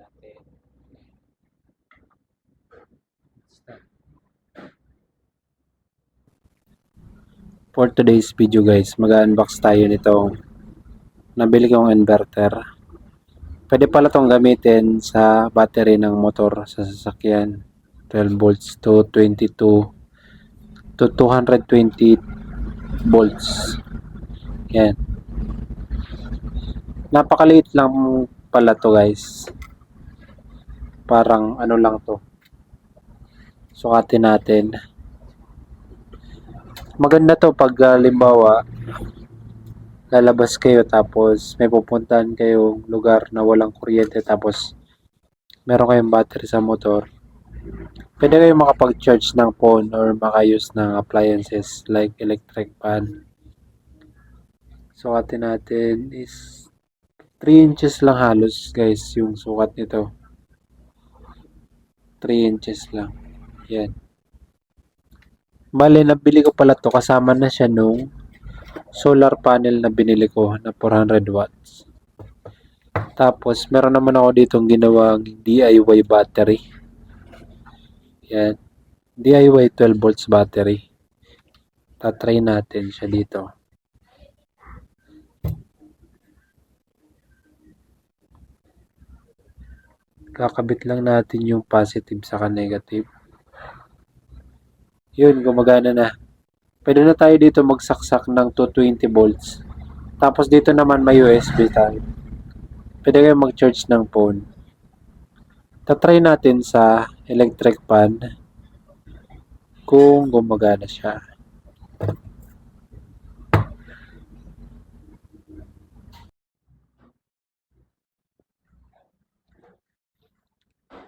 natin. Start. For today's video guys, mag-unbox tayo nitong nabili kong inverter. Pwede pala itong gamitin sa battery ng motor sa sasakyan. 12 volts to 22 to 220 volts. Yan. Napakaliit lang pala to guys. Parang ano lang to. Sukatin natin. Maganda to pag uh, limbawa lalabas kayo tapos may pupuntahan kayong lugar na walang kuryente tapos meron kayong battery sa motor. Pwede kayo makapag-charge ng phone or makayos ng appliances like electric fan. Sukatin natin is 3 inches lang halos guys yung sukat nito. 3 inches lang. Yan. Bale, nabili ko pala to kasama na siya nung solar panel na binili ko na 400 watts. Tapos, meron naman ako ditong ginawang DIY battery. Yan. DIY 12 volts battery. Tatry natin siya dito. Kakabit lang natin yung positive saka negative. Yun, gumagana na. Pwede na tayo dito magsaksak ng 220 volts. Tapos dito naman may USB tayo. Pwede kayo mag-charge ng phone. Tatry natin sa electric fan kung gumagana siya.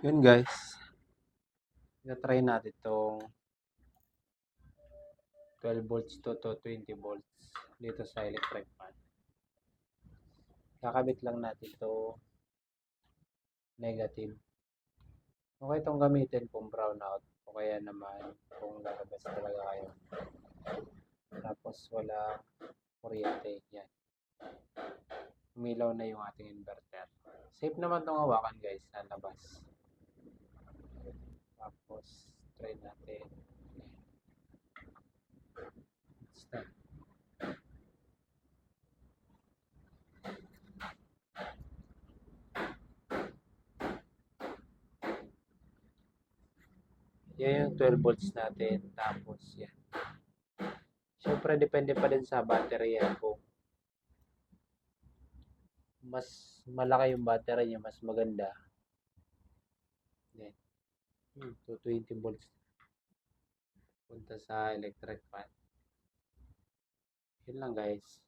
Yun guys. Tatry natin itong 12 volts to, to 20 volts dito sa electric fan. Kakabit lang natin to negative. Okay itong gamitin kung brownout o kaya naman kung lalabas talaga kayo. Tapos wala kuryente. Yan. Umilaw na yung ating inverter. Safe naman itong hawakan guys sa labas. Tapos try natin. Start. Yan yung 12 volts natin. Tapos yan. Siyempre, depende pa din sa battery yan kung mas malaki yung battery niya, mas maganda. Yan. Hmm, 220 volts. Punta sa electric fan. Yun lang guys.